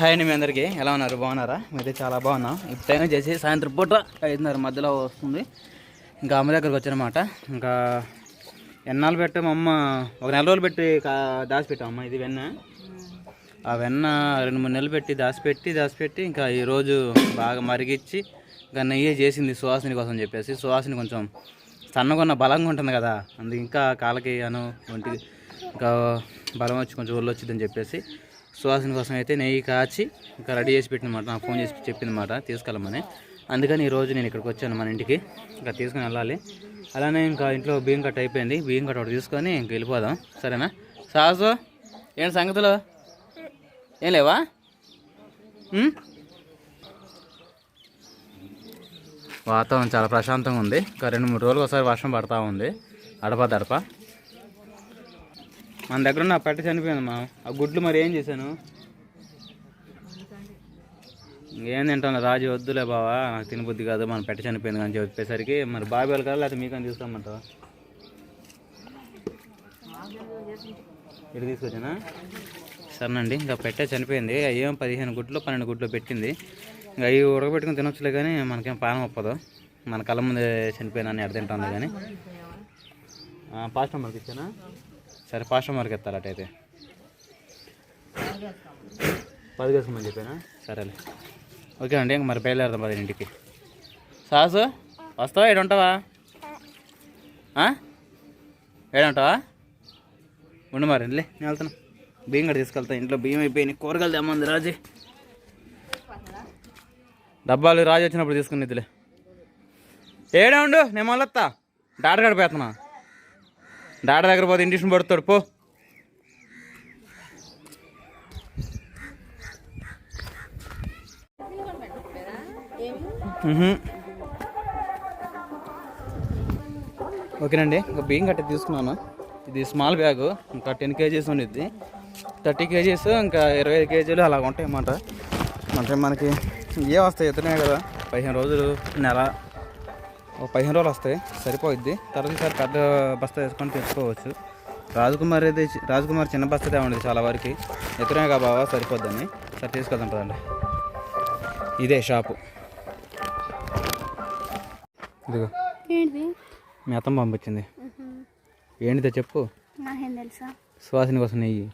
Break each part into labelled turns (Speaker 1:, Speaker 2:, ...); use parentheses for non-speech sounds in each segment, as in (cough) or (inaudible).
Speaker 1: Hi అండి మీ అందరికీ. ఎలా ఉన్నారు? బాగున్నారా? మీరైతే చాలా బాగున్నాం. ఇప్పుడు టైం చేసి సాయంత్రం పూట ఐదున్నర మధ్యలో వస్తుంది. ఇంకా అమ్మ దగ్గరకు వచ్చానమాట. ఇంకా ఎన్నాళ్ళు పెట్టి మా అమ్మ? ఒక నెల రోజులు పెట్టి కా- దాచిపెట్టాం అమ్మ ఇది వెన్న. ఆ వెన్న రెండు మూడు నెలలు పెట్టి దాచిపెట్టి దాచిపెట్టి ఇంకా ఈరోజు బాగా మరిగిచ్చి ఇంకా నెయ్యి చేసింది సువాసిని కోసం చెప్పేసి. సువాసిని కొంచెం సన్నగా ఉన్న బలంగా ఉంటుంది కదా. అందుకు ఇంకా కాళ్ళకి అను ఒంటికి ఇంకా బలం వచ్చి కొంచెం ఒళ్ళు వచ్చిందని చెప్పేసి సువాసన కోసం అయితే నెయ్యి కాచి ఇంకా రెడీ చేసి పెట్టినమాట. నాకు ఫోన్ చేసి చెప్పింది తీసుకెళ్ళమని. అందుకని ఈరోజు నేను ఇక్కడికి వచ్చాను మన ఇంటికి. ఇంకా తీసుకుని వెళ్ళాలి. అలానే ఇంకా ఇంట్లో బియ్యం కట్ అయిపోయింది. బియ్యం కట్ ఒకటి తీసుకొని ఇంక వెళ్ళిపోదాం. సరేనా? సాసు ఏంటి సంగతులు? ఏం లేవా? వాతావరణం చాలా ప్రశాంతంగా ఉంది. ఇంకా రెండు మూడు రోజులు ఒకసారి వర్షం పడతా ఉంది. అడప దడప. మన దగ్గర ఉన్న పెట్ట చనిపోయింది మా. ఆ గుడ్లు మరి ఏం చేశాను? ఏం తింటాను రాజు వద్దులే బావా నాకు తినబుద్ధి కాదు మన పెట్ట చనిపోయింది అని చెప్పేసరికి మరి బాబాయ్ వాళ్ళు కదా లేకపోతే మీకని తీసుకురమ్మంటావా? ఇటు తీసుకొచ్చానా? సరేనండి ఇంకా పెట్టే చనిపోయింది. ఏం పదిహేను గుడ్లు పన్నెండు గుడ్లు పెట్టింది. ఇంకా అవి ఉడకబెట్టుకుని తినొచ్చులే కానీ మనకేం పానం ఒప్పదు మన కళ్ళ ముందే చనిపోయినా ఎడ తింటాను కానీ. పాస్ట్ నెంబర్కి ఇచ్చానా? సరే పాస్ట్ నెంబర్కి ఎత్తారు అటైతే. పది వేసుకోమని చెప్పానా? సరేలే. ఓకే అండి ఇంక మరి బయలుదేరదాం పది ఇంటికి. సాసు వస్తావా? ఏడు ఉంటావా ఏడంటావా? ఉండు మరి లే నేను వెళ్తాను బియ్యం కూడా తీసుకెళ్తా ఇంట్లో బియ్యం అయిపోయినాయి. కూరగాయలు తెమ్మంది రాజు. డబ్బాలు రాజు వచ్చినప్పుడు తీసుకునేదిలే ఏడే ఉండు నేను మొదలెత్తా. డాడ గడిపేస్తున్నా డాడ దగ్గర పోతే ఇంటిషన్ పడుతాడు పో. ఓకేనండి ఇంకా బియ్యం కట్టి తీసుకున్నాను. ఇది స్మాల్ బ్యాగు ఇంకా టెన్ కేజీస్ ఉండిద్ది థర్టీ కేజీస్ ఇంకా ఇరవై ఐదు కేజీలు అలాగ ఉంటాయి అన్నమాట అంటే మనకి ఏ వస్తాయి ఇతనే కదా. పదిహేను రోజులు నెల. ఒక పదిహేను రోజులు వస్తాయి. సరిపోయిద్ది. తర్వాత ఈసారి పెద్ద బస్తా వేసుకొని తెచ్చుకోవచ్చు రాజకుమార్ అయితే రాజకుమార్ చిన్న బస్తా తేవండి చాలా వరకు. ఎత్తునే కా బావా సరిపోద్దని. సరే తీసుకెళ్తాం రండి ఇదే షాపు. ఇదిగో. మీ అత్తమ్మ పంపించింది. ఏంటిదో చెప్పు. సువాసిని కోసం నెయ్యి.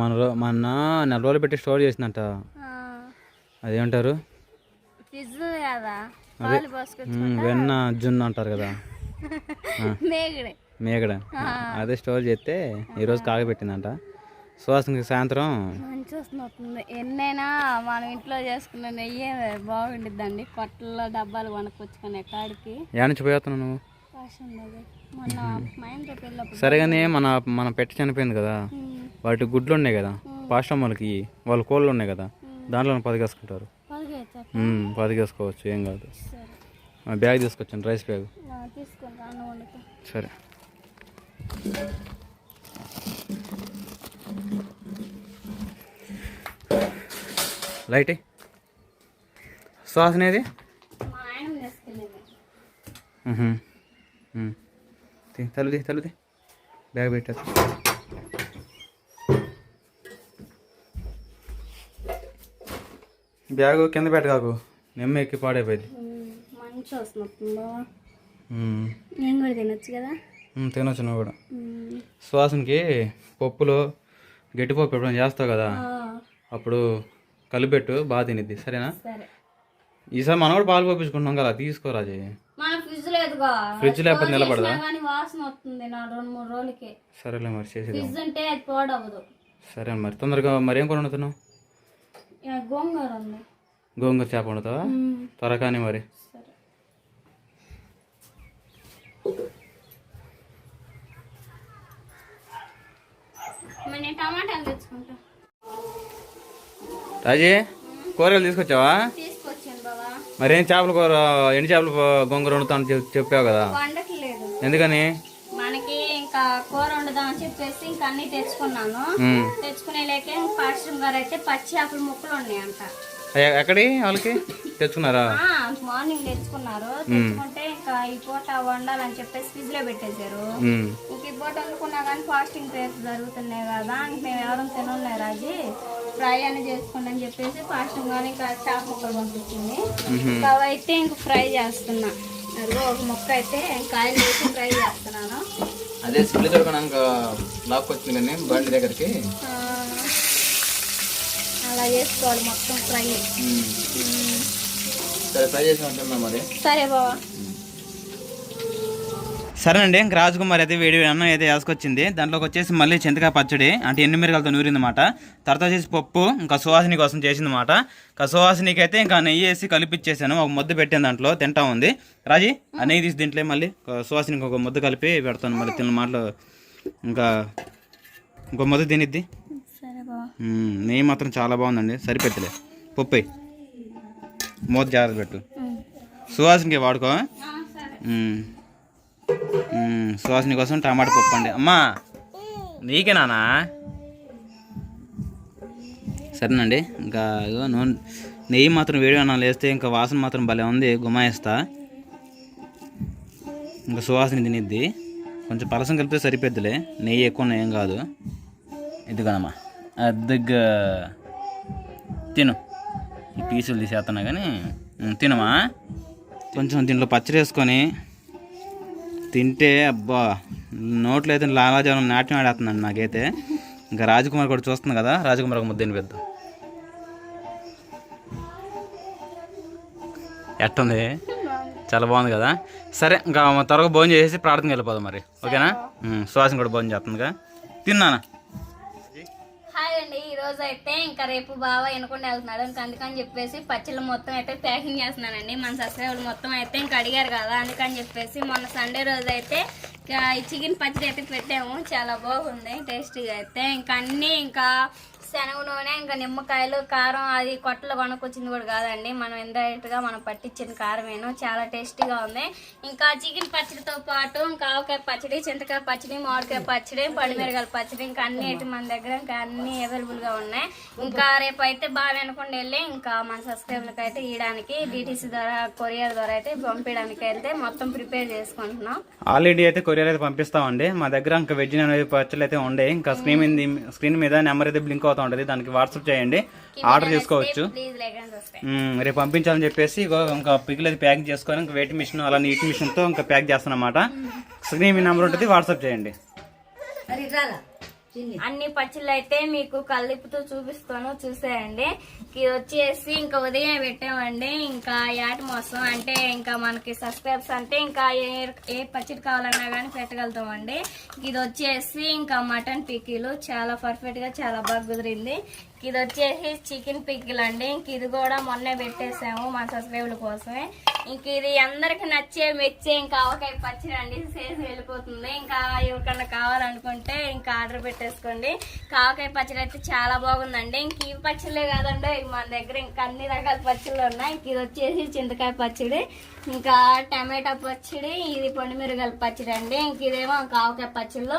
Speaker 1: మన రో మన నెల రోజులు పెట్టి స్టోర్ చేసిందంట. అదేమంటారు
Speaker 2: ఫ్రిడ్జ్ కదా పాలు పోసుకొచ్చి
Speaker 1: మ్మ్, వెన్న జున్ను అంటారు కదా. (laughs)
Speaker 2: మేగడే.
Speaker 1: అదే స్టోర్ చేస్తే ఈరోజు కాగబెట్టిందంట. సువాసనకి సాయంత్రం
Speaker 2: మంచి వస్తుంది. ఎన్నైనా మనం ఇంట్లో చేసుకున్న నెయ్యి బాగుండిద్దండి. కొట్టల్లో డబ్బాలు కొనుక్కొచ్చుకునే కాడికి.
Speaker 1: ఏడ నుంచి పోతున్నావు నువ్వు?
Speaker 2: కాస్ట్ ఉండదు. మొన్న మహేంద్ర పెళ్ళప్పుడు
Speaker 1: సరే కానీ మన మన పెట్టి చనిపోయింది కదా. వాటి గుడ్లు ఉన్నాయి కదా పాస్టమ్మలకి వాళ్ళ కోళ్ళు ఉన్నాయి కదా. దాంట్లో పదిగేసుకుంటారు మ్మ్, పదిగేసుకోవచ్చు ఏం కాదు. బ్యాగ్ తీసుకొచ్చాను రైస్ బ్యాగ్. సరే. లైట్.
Speaker 2: మ్.
Speaker 1: తీ, తలుది తలుది బ్యాగ్ పెట్టారు బ్యాగ్ కింద పెట్టగాకు నిమ్మ ఎక్కి పాడైపోయింది.
Speaker 2: మంచి. నేను కూడా తినొచ్చు కదా?
Speaker 1: మ్, తినొచ్చు నువ్వు కూడా.
Speaker 2: మ్మ్.
Speaker 1: సువాసనకి పప్పులో గట్టిపప్పు ఎప్పుడైనా చేస్తావు కదా? అప్పుడు కలిపెట్టు బాగా తినిద్ది. సరేనా?
Speaker 2: సరే.
Speaker 1: ఈసారి మనం కూడా పాలు పంపించుకుంటున్నాం కదా తీసుకోరాజే
Speaker 2: ఫ్రిడ్జ్
Speaker 1: లేకపోతే నిలబడదా? సరేలే మరి చేసేది సరే మరి తొందరగా మరి
Speaker 2: ఇక గోంగూర ఉంది.
Speaker 1: గోంగూర చేప వండుతావా?
Speaker 2: మ్మ్.
Speaker 1: త్వరగా కానీ మరి.
Speaker 2: టమాటాలు తెచ్చుకుంటా.
Speaker 1: రాజీ కూరగాయలు తీసుకొచ్చావా? మరి ఏం చేపల కూర ఎండు చేపల గోంగూర వండుతాను చెప్- చెప్పావు కదా. ఎందుకని?
Speaker 2: మనకి ఇంకా అని చెప్పేసి ఇంకా అన్ని తెచ్చుకున్నాను. తెచ్చుకునే లేకే పాశ్రం గారు అయితే పచ్చి ఆకులు ముక్కలు ఉన్నాయంట.
Speaker 1: ఎక్కడి? వాళ్ళకి? తెచ్చుకున్నారా?
Speaker 2: మార్నింగ్ తెచ్చుకున్నారు. తెచ్చుకుంటే ఇంకా ఈ పూట వండాలని చెప్పేసి ఫ్రిడ్జ్లో పెట్టేశారు. ఇంక ఈ పూట వండుకున్నా కానీ ఫాస్టింగ్ ప్రేయర్స్ జరుగుతున్నాయి కదా మేము ఎవరం తినలేదు రాజీ. ఫ్రై అని చేసుకోండి అని చెప్పేసి ఫాస్టింగ్ కానీ ఇంకా చేప ముక్కలు పంపించింది. ఇంకా అవి అయితే ఇంక ఫ్రై చేస్తున్నా. అదిగో ఒక ముక్క అయితే కాయలు వేసి ఫ్రై చేస్తున్నాను.
Speaker 1: అదే సిల్లు తొడుకోవడానికి లాక్కొచ్చింది కానీ బండి దగ్గరికి.
Speaker 2: అలా చేసుకోవాలి మొత్తం ఫ్రై.
Speaker 1: సరే ఫ్రై చేసి ఉంటున్నా మరి.
Speaker 2: సరే బావా.
Speaker 1: సరేనండి ఇంక రాజకుమార్ అయితే వేడి వేడి అన్నం అయితే వేసుకొచ్చింది. దాంట్లోకి వచ్చేసి మళ్ళీ చింతకాయ పచ్చడి అంటే ఎన్ని మిరకాలతో నూరిందన్నమాట. తర్వాత వచ్చేసి పప్పు ఇంకా సువాసిని కోసం చేసిందన్నమాట. ఇంకా సువాసినికి అయితే ఇంకా నెయ్యి వేసి కలిపిచ్చేసాను. ఒక ముద్ద పెట్టాను దాంట్లో తింటా ఉంది. రాజీ ఆ నెయ్యి తీసి దీంట్లో మళ్ళీ సువాసినికి ఒక ముద్ద కలిపి పెడతాను మళ్ళీ తిన్న మాటలు. ఇంకా ఇంకో ముద్ద తినిద్ది. నెయ్యి మాత్రం చాలా బాగుందండి. సరిపెట్టలే. పప్పు. మూత జాగ్రత్త పెట్టు. సువాసినికి వాడుకో. సువాసిని కోసం టమాటా పప్పు అండి. అమ్మా నీకే నానా? సరేనండి ఇంకా నూనె నెయ్యి మాత్రం వేడి అన్నం లేస్తే ఇంకా వాసన మాత్రం భలే ఉంది గుమాయిస్తా. ఇంకా సువాసన తినిద్ది. కొంచెం పలసం కలిపితే సరిపోద్దిలే నెయ్యి ఎక్కువ ఏం కాదు. ఇదిగోనమ్మా అద్దగ్గా తిను. ఈ పీసులు తీసేస్తున్నా కానీ తినమా కొంచెం దీంట్లో పచ్చడి వేసుకొని తింటే అబ్బా నోట్లో అయితే లాలాజలం నాట్యం ఆడేస్తుందండి నాకైతే. ఇంకా రాజకుమార్ కూడా చూస్తుంది కదా రాజకుమార్ ఒక ముద్దని పెద్దాం ఎట్టుంది? చాలా బాగుంది కదా. సరే ఇంకా త్వరగా భోజనం చేసేసి ప్రార్థనకి వెళ్ళిపోదాం మరి. ఓకేనా? సువాసన కూడా భోజనం చేస్తుందిగా తిన్నానా?
Speaker 2: రోజు అయితే ఇంకా రేపు బాగా ఎనుకుండా వెళ్తున్నాడు ఇంకా అందుకని చెప్పేసి పచ్చళ్ళు మొత్తం అయితే ప్యాకింగ్ చేస్తున్నానండి. మన సబ్స్క్రైబర్లు మొత్తం అయితే ఇంకా అడిగారు కదా అందుకని చెప్పేసి మొన్న సండే రోజు అయితే ఇంకా చికెన్ పచ్చడి అయితే పెట్టాము. చాలా బాగుంది టేస్టీగా అయితే. ఇంకా అన్నీ ఇంకా శనగ నూనె ఇంకా నిమ్మకాయలు కారం అది కొట్టలు కొనుక్కొచ్చింది కూడా కాదండి. మనం ఇండైరెక్ట్గా మనం పట్టించిన కారమేను. చాలా టేస్టీగా ఉంది. ఇంకా చికెన్ పచ్చడితో పాటు ఇంకా ఆవకాయ పచ్చడి చింతకాయ పచ్చడి మామిడికాయ పచ్చడి పడిమిరగాయల పచ్చడి ఇంకా అన్ని అయితే మన దగ్గర ఇంకా అన్ని అవైలబుల్గా ఉన్నాయి. ఇంకా రేపు అయితే బాగా అనుకుండా వెళ్ళి ఇంకా మన సబ్స్క్రైబర్లకు అయితే ఇవ్వడానికి డిటీసీ ద్వారా కొరియర్ ద్వారా అయితే పంపించడానికి అయితే మొత్తం ప్రిపేర్ చేసుకుంటున్నాం.
Speaker 1: ఆల్రెడీ అయితే కొరియర్ అయితే పంపిస్తామండి. మా దగ్గర ఇంకా వెజ్ నాన్ వెజ్ పచ్చళ్ళు అయితే ఉండే ఇంకా స్క్రీన్ మీద స్క్రీన్ మీద నెంబర్ అయితే బ్లింక్ అవుతా ఉంటుంది. దానికి వాట్సాప్ చేయండి. ఆర్డర్ చేసుకోవచ్చు. రేపు పంపించాలని చెప్పేసి ఇంకా పిక్కులు అయితే ప్యాక్ చేసుకొని ఇంకా వెయిట్ మిషన్ అలా నీట్ మిషన్తో ఇంకా ప్యాక్ చేస్తానమాట స్క్రీన్ మీద నెంబర్ ఉంటుంది వాట్సాప్ చేయండి.
Speaker 2: అన్ని పచ్చళ్ళు అయితే మీకు కలిపుతూ చూపిస్తాను చూసేయండి. ఇది వచ్చేసి ఇంకా ఉదయం పెట్టామండి. ఇంకా యాట మోసం అంటే ఇంకా మనకి సబ్స్క్రైబ్స్ అంటే ఇంకా ఏ ఏ పచ్చడి కావాలన్నా కానీ పెట్టగలుగుతామండి. ఇది వచ్చేసి ఇంకా మటన్ పిక్కీలు. చాలా పర్ఫెక్ట్గా చాలా బాగా కుదిరింది. ఇది వచ్చేసి చికెన్ పిక్కీలు అండి ఇంక ఇది కూడా మొన్నే పెట్టేసాము మా సబ్స్క్రైబుల కోసమే. ఇంక ఇది అందరికి నచ్చే మెచ్చే ఇంకా ఆవకాయ పచ్చడి అండి. సేసి వెళ్ళిపోతుంది. ఇంకా ఎవరికన్నా కావాలనుకుంటే ఇంకా ఆర్డర్ పెట్టేసుకోండి. కావకాయ పచ్చడి అయితే చాలా బాగుందండి. ఇంక ఈ పచ్చళ్ళే కాదండి మన దగ్గర ఇంకా అన్ని రకాల పచ్చళ్ళు ఉన్నాయి. ఇంక ఇది వచ్చేసి చింతకాయ పచ్చడి ఇంకా టమాటా పచ్చడి ఇది పొండిమిరగాయల పచ్చడి అండి. ఇంక ఇదేమో కావకాయ పచ్చళ్ళు.